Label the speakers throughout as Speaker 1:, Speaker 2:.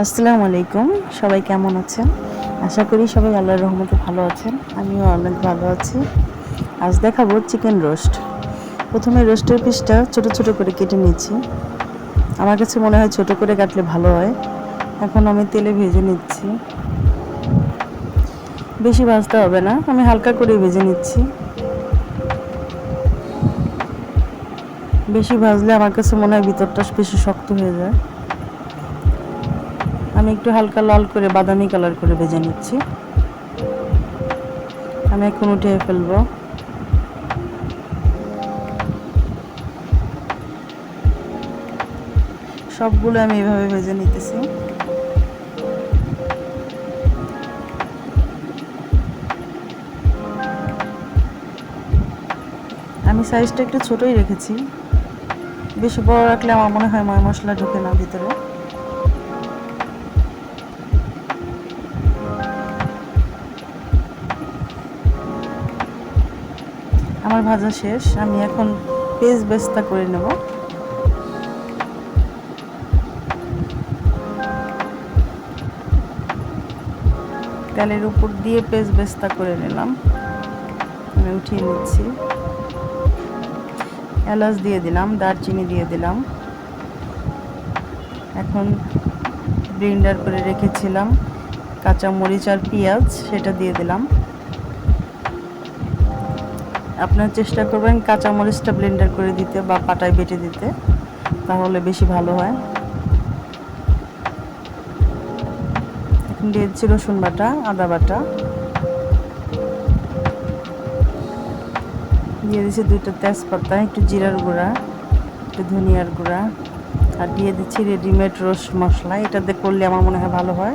Speaker 1: আসসালামু আলাইকুম। সবাই কেমন আছেন? আশা করি সবাই আল্লাহর রহমতে ভালো আছেন। আমিও অনেক ভালো আছি। আজ দেখাবো চিকেন রোস্ট। প্রথমে রোস্টের পিসটা ছোট ছোট করে কেটে নিচ্ছি। আমার কাছে মনে হয় ছোট করে কাটলে ভালো হয়। এখন আমি তেলে ভেজে নিচ্ছি। বেশি ভাজতে হবে না, আমি হালকা করে ভেজে নিচ্ছি। বেশি ভাজলে আমার কাছে মনে হয় ভিতরটা বেশি শক্ত হয়ে যায়। আমি একটু হালকা লাল করে বাদামি কালার করে ভেজে নিচ্ছি। আমি এখন উঠিয়ে ফেলব। সবগুলো আমি এভাবে ভেজে নিতেছি। আমি সাইজটা একটু ছোটই রেখেছি। বেশি বড় রাখলে আমার মনে হয় ময় মশলা ঢুকে না ভিতরে। আমার ভাজা শেষ, আমি এখন পেজ বেস্তা করে নেব। তেলের উপর দিয়ে পেজ বেস্তা করে নিলাম। আমি উঠিয়ে নিচ্ছি। এলাচ দিয়ে দিলাম, দারচিনি দিয়ে দিলাম। এখন ব্লেন্ডার করে রেখেছিলাম। কাঁচা মরিচ আর পেঁয়াজ, সেটা দিয়ে দিলাম। আপনার চেষ্টা করবেন কাঁচা মরিচটা ব্লেন্ডার করে দিতে বা পাটায় বেটে দিতে, তাহলে বেশি ভালো হয়। এখন দিয়ে দিচ্ছি রসুন বাটা, আদা বাটা। দিয়ে দিচ্ছি দুটো তেজপাতা, একটু জিরার গুঁড়া, একটু ধনিয়ার গুঁড়া। আর দিয়ে দিচ্ছি রেডিমেড রোস্ট মশলা এটাতে করলে আমার মনে হয় ভালো হয়।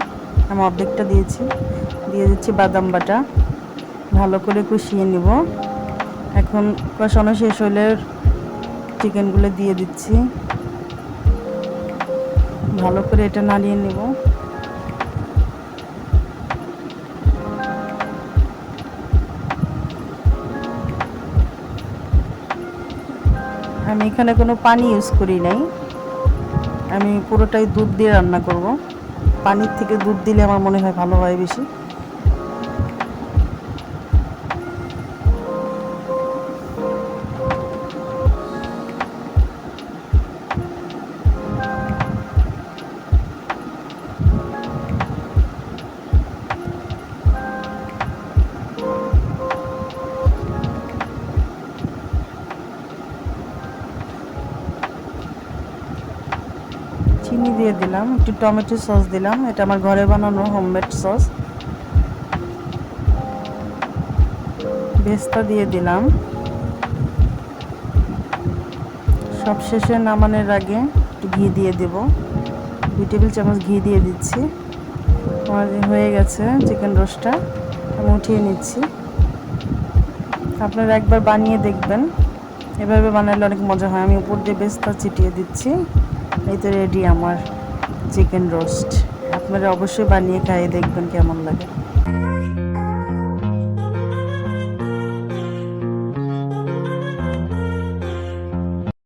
Speaker 1: আমি অর্ধেকটা দিয়েছি। দিয়ে দিচ্ছি বাদাম বাটা। ভালো করে কষিয়ে নিব। এখন কষানো শেষ হলে চিকেনগুলো দিয়ে দিচ্ছি। ভালো করে এটা নাড়িয়ে নেব। আমি এখানে কোনো পানি ইউজ করি নাই। আমি পুরোটাই দুধ দিয়ে রান্না করব। পানির থেকে দুধ দিলে আমার মনে হয় ভালো হয় বেশি। চিনি দিয়ে দিলাম, একটু টমেটো সস দিলাম, এটা আমার ঘরে বানানো হোমমেড সস। ভেস্তা দিয়ে দিলাম। সব শেষে নামানোর আগে একটু ঘি দিয়ে দেব। দুই টেবিল চামচ ঘি দিয়ে দিচ্ছি। আমার হয়ে গেছে চিকেন রোস্টটা আমি উঠিয়ে নিচ্ছি। আপনারা একবার বানিয়ে দেখবেন। এভাবে বানালে অনেক মজা হয়। আমি উপর দিয়ে বেস্তা চিটিয়ে দিচ্ছি। এই তো রেডি আমার চিকেন রোস্ট আপনারা অবশ্যই বানিয়ে খাইয়ে দেখবেন কেমন লাগে।